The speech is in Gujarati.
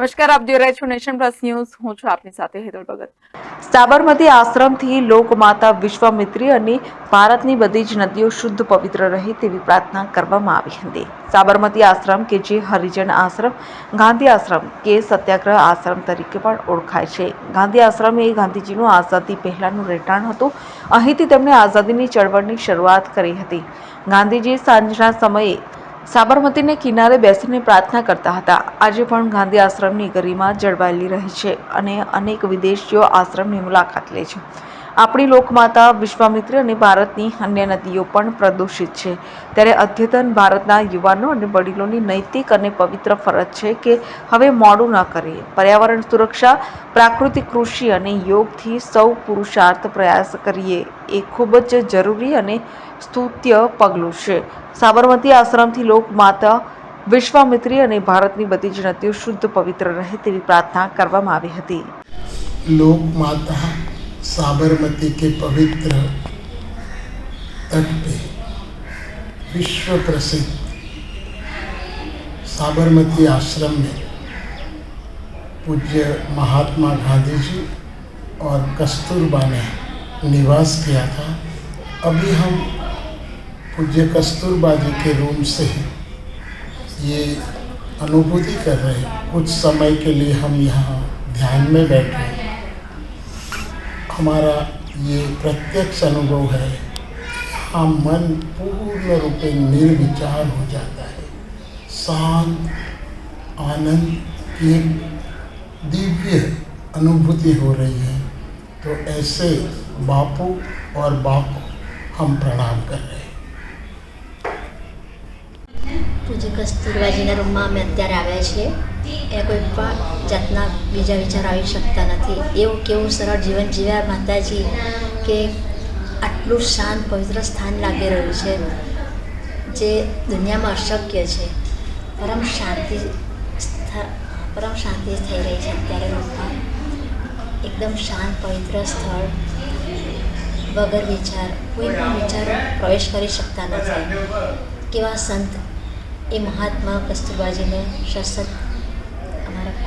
નમસ્કાર, આપ જોઈ રહ્યા છો નેશન પ્લસ ન્યૂઝ. હું છું આપની સાથે હેતલ ભગત. સાબરમતી આશ્રમથી લોકમાતા વિશ્વામિત્રી અને ભારતની બધી જ નદીઓ શુદ્ધ પવિત્ર રહે તેવી પ્રાર્થના કરવામાં આવી હતી. સાબરમતી આશ્રમ કે જે હરિજન આશ્રમ, ગાંધી આશ્રમ કે સત્યાગ્રહ આશ્રમ તરીકે પણ ઓળખાય છે. ગાંધી આશ્રમ એ ગાંધીજીનું આઝાદી પહેલાંનું રહેઠાણ હતું. અહીંથી તેમણે આઝાદીની ચળવળની શરૂઆત કરી હતી. ગાંધીજી સાંજના સમયે સાબરમતીને કિનારે બેસીને પ્રાર્થના કરતા હતા. આજે પણ ગાંધી આશ્રમની ગરિમા જળવાયેલી રહી છે અને અનેક વિદેશીઓ આશ્રમની મુલાકાત લે છે. આપણી લોકમાતા વિશ્વામિત્રી અને ભારતની અન્ય નદીઓ પણ પ્રદૂષિત છે. ત્યારે અદ્યતન ભારતના યુવાનો અને વડીલોની નૈતિક અને પવિત્ર ફરજ છે કે હવે મોડું ન કરીએ પર્યાવરણ સુરક્ષા, પ્રાકૃતિક કૃષિ અને યોગથી સૌ પુરુષાર્થ પ્રયાસ કરીએ એ ખૂબ જ જરૂરી અને સ્તુત્ય પગલું છે. સાબરમતી આશ્રમથી લોકમાતા વિશ્વામિત્રી અને ભારતની બધી જ નદીઓ શુદ્ધ, પવિત્ર રહે તેવી પ્રાર્થના કરવામાં આવી હતી. લોકમાતા साबरमती के पवित्र तट पे विश्व प्रसिद्ध साबरमती आश्रम में पूज्य महात्मा गांधी जी और कस्तूरबा ने निवास किया था। अभी हम पूज्य कस्तूरबा जी के रूम से ये अनुभूति कर रहे हैं। कुछ समय के लिए हम यहाँ ध्यान में बैठे हमारा ये प्रत्यक्ष अनुभव है हम मन पूर्ण रूपे निर्विचार हो जाता है शांत आनंद की एक दिव्य अनुभूति हो रही है तो ऐसे बापू और बापू हम प्रणाम कर रहे हैं પૂજ્ય કસ્તુરબાજીના રૂમમાં અમે અત્યારે આવ્યા છીએ એ કોઈ પણ જાતના બીજા વિચાર આવી શકતા નથી. એવું કેવું સરળ જીવન જીવ્યા માતાજી કે આટલું શાંત, પવિત્ર સ્થાન લાગી રહ્યું છે, જે દુનિયામાં અશક્ય છે. પરમ શાંતિ પરમ શાંતિ થઈ રહી છે અત્યારે રૂમમાં એકદમ શાંત, પવિત્ર સ્થળ વગર વિચાર, કોઈ પણ વિચારો પ્રવેશ કરી શકતા નથી. કેવા સંત એ મહાત્મા કસ્તુરબાજીને સશક્ત